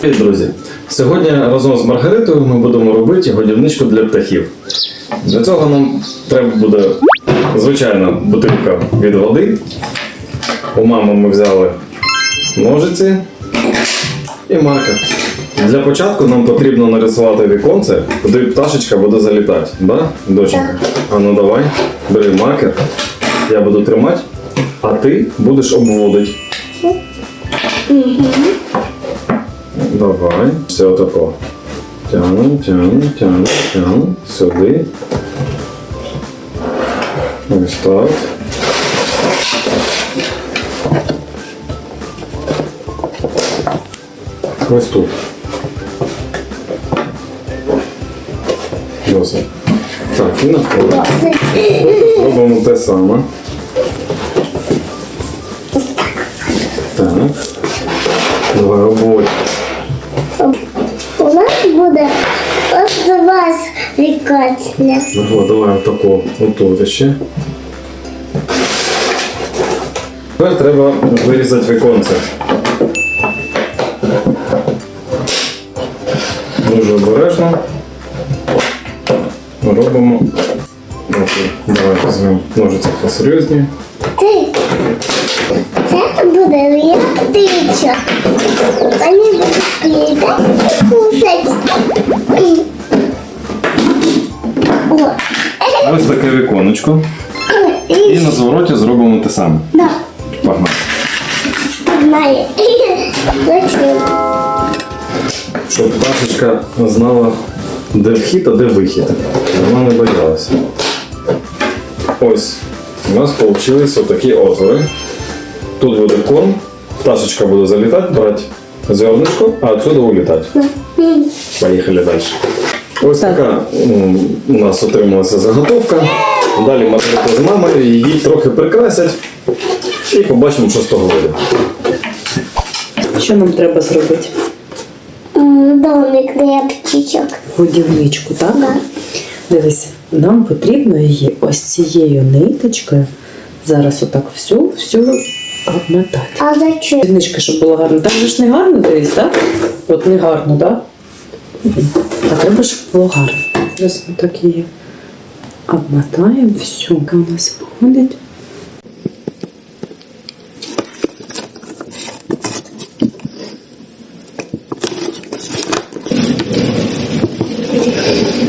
Привіт, друзі! Сьогодні разом з Маргаритою ми будемо робити годівничку для птахів. Для цього нам треба буде звичайна бутилка від води. У мами ми взяли ножиці і маркер. Для початку нам потрібно нарисувати віконце, куди пташечка буде залітати. Да, доченька? А ну давай, бери маркер, я буду тримати, а ти будеш обводити. Давай, все тако. Тягнем, тягнем, тягнем, тягнем. Сюди. Ось так. Ось тут. Досить. Так, і навколо. Робимо те саме. Давай обводь. У нас буде ось до вас вікотня. Ага, давай отако, отут ще. Тепер треба вирізати віконце. Дуже обережно. Робимо. Давай візьмемо ножиці посерйозні. Це буде як. Вони будуть літати і кусати. Ось таке віконечко. І на звороті зробимо те саме. да, Погнали. Зачем? Щоб пташечка знала, де вхід, а де вихід. Вона не боялася. Ось, у нас вийшли отакі отвори. Тут буде корм, пташечка буде залітати, брати зернышко, а отсюда улітати. Поїхали далі. Ось така м, у нас отрималася заготовка. Далі Маргарита з мамою її трохи прикрасять і побачимо, що з того вийде. Що нам треба зробити? М, Домик для птичок. Годівничку, так? Да. Дивись, нам потрібно її ось цією ниточкою зараз отак всю, всю обмотати. А зачем? Годівничка, щоб було гарно. Так же ж не гарно дивись, так? От не гарно, так? А треба, щоб було гарно. Зараз ми так її обмотаємо всю, яка у нас виходить.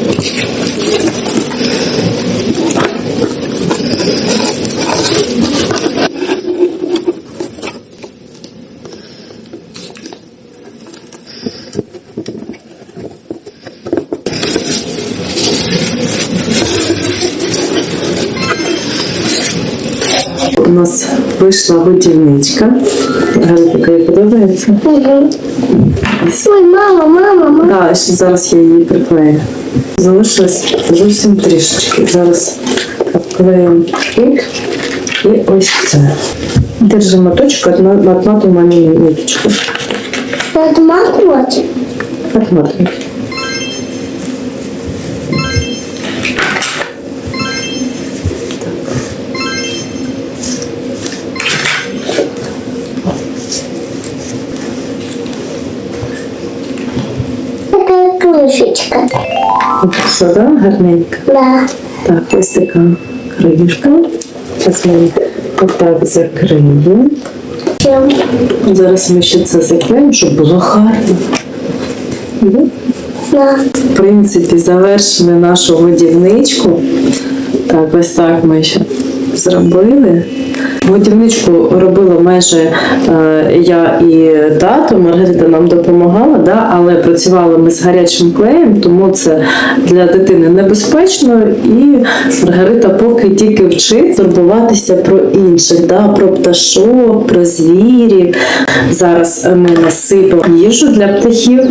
У нас вийшла годівничка. Галина їй подобається. Ой, мама, мама, мама. Так, ще зараз я її приклею. Залишилось зовсім трішечки. Зараз обклеїмо тут і ось це. Держимо точку, отматуємо мені ниточку. Отмакувати. Отматуємо. Така Що, да? Гарненько. Да. Так, ось така кришка. Зараз ми її отак закриємо. Зараз ми ще це заклеїмо, щоб було гарно. Да. В принципі, завершили нашу годівничку. Так, ось так ми ще зробили. Годівничку робила майже е, я і тато, Маргарита нам допомагала, да, але працювали ми з гарячим клеєм, тому це для дитини небезпечно. І Маргарита поки тільки вчить турбуватися про інших, да, про пташок, про звірів. Зараз ми насипемо їжу для птахів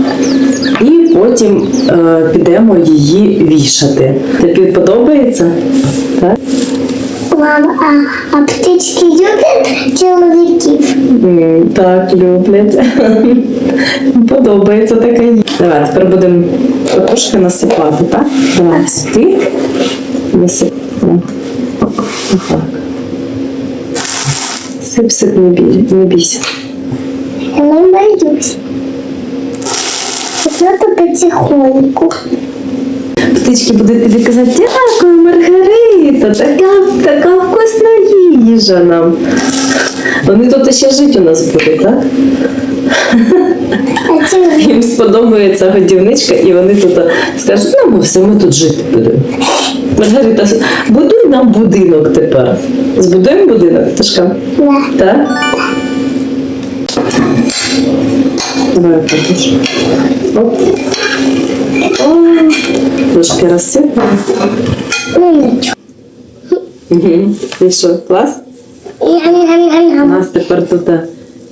і потім е, підемо її вішати. Тобі подобається? Так? Мама, а, а птички люблять чоловіків? М, Так, люблять. Подобається таке. Давай, тепер будемо потрошки насипати, так? Давай сюди. Насипаємо. Так. Сип, сип, не бій, не бійся. Я не боюсь. Вот потихоньку. Птички будуть тобі казати, дякую, Маргарита, така, така вкусна їжа нам. Вони тут ще жити у нас будуть, так? Їм сподобається годівничка, і вони тут скажуть, ну ми все, ми тут жити будемо. Маргарита, будуй нам будинок тепер. Збудуємо будинок, Ташка? Так? Давай. Оп. О, трошки розсипаємо. Угу. І що, клас? У нас тепер тут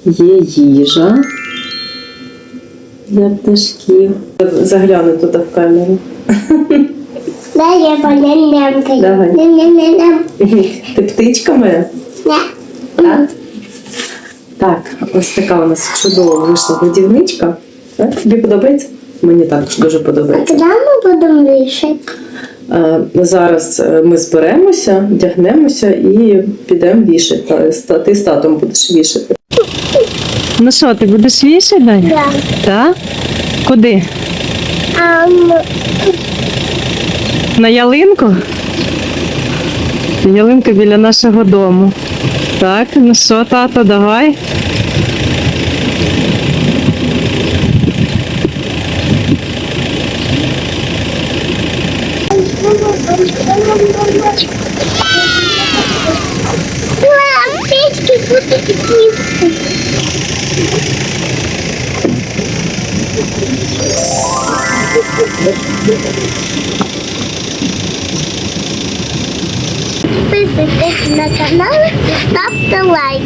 є їжа для пташків. Загляну туди в камеру. Да, я поням-ням. Давай. Ням-ням-ням-ням. Ти птичка моя? Да. Так. Так, ось така у нас чудова вийшла годівничка. Тобі подобається? Мені також дуже А подобається. куди ми будемо вішати? Е, Зараз е, ми зберемося, вдягнемося і підемо вішати. Ти з татом будеш вішати. Ну що, ти будеш вішати, Даня? Да. Так? Куди? М, На ялинку? Ялинка біля нашого дому. Так, ну що, тато, давай. Visit this canal to stop the light.